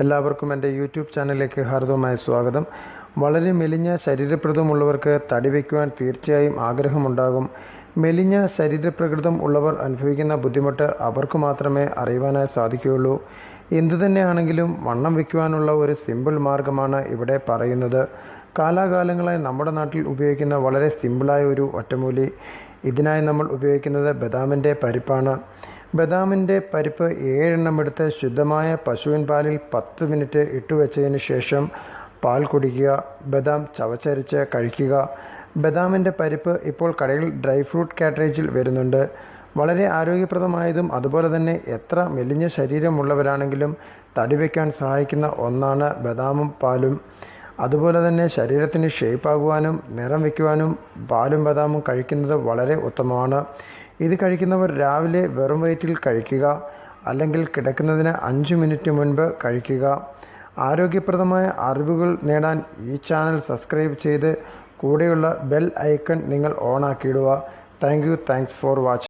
എല്ലാവർക്കും എന്റെ യൂട്യൂബ് ചാനലിലേക്ക് ഹാർദവമായ സ്വാഗതം. വളരെ മെലിഞ്ഞ ശരീരപ്രകൃതമുള്ളവർക്ക് തടി വയ്ക്കുവാൻ തീർച്ചയായും ആഗ്രഹമുണ്ടാകും. മെലിഞ്ഞ ശരീരപ്രകൃതം ഉള്ളവർ അനുഭവിക്കുന്ന ബുദ്ധിമുട്ട് അവർക്ക് മാത്രമേ അറിയുവാനായി സാധിക്കുകയുള്ളൂ. എന്തു തന്നെയാണെങ്കിലും വണ്ണം വയ്ക്കുവാനുള്ള ഒരു സിമ്പിൾ മാർഗമാണ് ഇവിടെ പറയുന്നത്. കാലാകാലങ്ങളായി നമ്മുടെ നാട്ടിൽ ഉപയോഗിക്കുന്ന വളരെ സിമ്പിളായ ഒരു ഒറ്റമൂലി. ഇതിനായി നമ്മൾ ഉപയോഗിക്കുന്നത് ബദാമിന്റെ പരിപ്പാണ്. ബദാമിന്റെ പരിപ്പ് ഏഴെണ്ണം എടുത്ത് ശുദ്ധമായ പശുവിൻ പാലിൽ പത്ത് മിനിറ്റ് ഇട്ടുവെച്ചതിന് ശേഷം പാൽ കുടിക്കുക ബദാം ചവച്ചരിച്ച് കഴിക്കുക. ബദാമിന്റെ പരിപ്പ് ഇപ്പോൾ കടയിൽ ഡ്രൈ ഫ്രൂട്ട് കാറ്ററേജിൽ വരുന്നുണ്ട്. വളരെ ആരോഗ്യപ്രദമായതും അതുപോലെ തന്നെ എത്ര മെലിഞ്ഞ ശരീരമുള്ളവരാണെങ്കിലും തടി വയ്ക്കാൻ സഹായിക്കുന്ന ഒന്നാണ് ബദാമും പാലും. അതുപോലെ തന്നെ ശരീരത്തിന് ഷേപ്പാകുവാനും നിറം വയ്ക്കുവാനും പാലും ബദാമും കഴിക്കുന്നത് വളരെ ഉത്തമമാണ്. ഇത് കഴിക്കുന്നവർ രാവിലെ വെറും വയറ്റിൽ കഴിക്കുക അല്ലെങ്കിൽ കിടക്കുന്നതിന് അഞ്ച് മിനിറ്റ് മുൻപ് കഴിക്കുക. ആരോഗ്യപ്രദമായ അറിവുകൾ നേടാൻ ഈ ചാനൽ സബ്സ്ക്രൈബ് ചെയ്ത് കൂടെയുള്ള ബെൽ ഐക്കൺ നിങ്ങൾ on ആക്കിയിടുക. Thank you thanks for watching